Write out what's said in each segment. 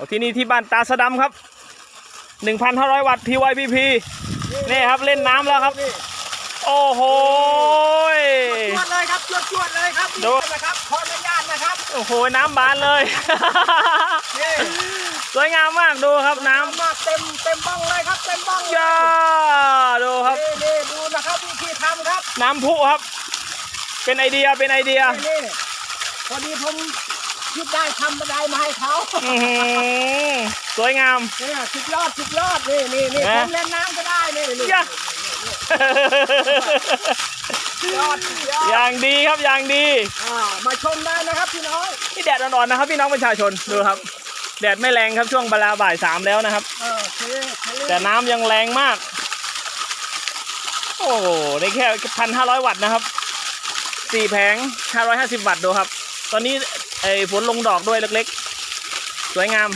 โอ้ที่นี่ที่บ้านตาสะดำครับ1,500 วัตต์ PYPP นี่ครับเล่นน้ำแล้วครับ โอ้โหยจวดเลยครับจวดจวดเลยครับดูนี่นะครับขออนุญาตนะครับ โอ้โห น้ำบานเลยนี่สวยงามมากดูครับน้น้ำมาเต็มเต็มบ้องเลยครับเต็มบ้องเลำย่าดูครับนี่นี่ดูนะครับวิธีทำครับ น้ำพุครับ เป็นไอเดียเป็นไอเดียนี่นี่พอดีผม คิดได้ทำบันไดมาให้เขาอื้อหือสวยงาม เนี่ยสุดยอดสุดยอดนี่นี่นี่นะ ผมเล่นน้ำก็ได้นี่นี่ย่าสุดยอดสุดยออดย่างดีครับอย่างดี อ่ามาชมได้นะครับพี่น้องนี่แดดอ่อนๆนะครับพี่น้องประชาชนดูครับ แดดไม่แรงครับช่วงเวลาบ่ายสามแล้วนะครับ เออโอเคโอเคแต่น้ำยังแรงมาก โอ้โหได้แค่พันห้าร้อยวัตต์นะครับสี่แผงห้าร้อยห้าสิบวัตต์ดูครับ ตอนนี้ไอ้ฝนลงดอกด้วยเล็กๆ สวยงาม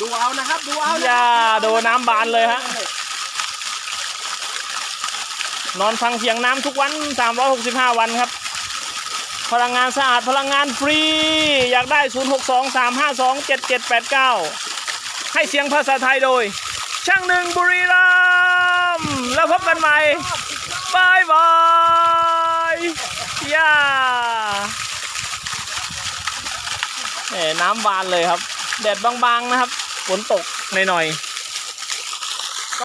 ดูเอานะครับ ดูเอานะอย่าดูน้ำบานเลยฮะ นอนฟังเสียงน้ำทุกวัน 365 วันครับ พลังงานสะอาดพลังงานฟรี อยากได้ 0623527789 ให้เสียงภาษาไทยโดย ช่างหนึ่งบุรีรัมย์แล้วพบกันใหม่บายบายย่าเอ๋ น้ำบานเลยครับ แดดบางๆนะครับ ฝนตกหน่อยๆ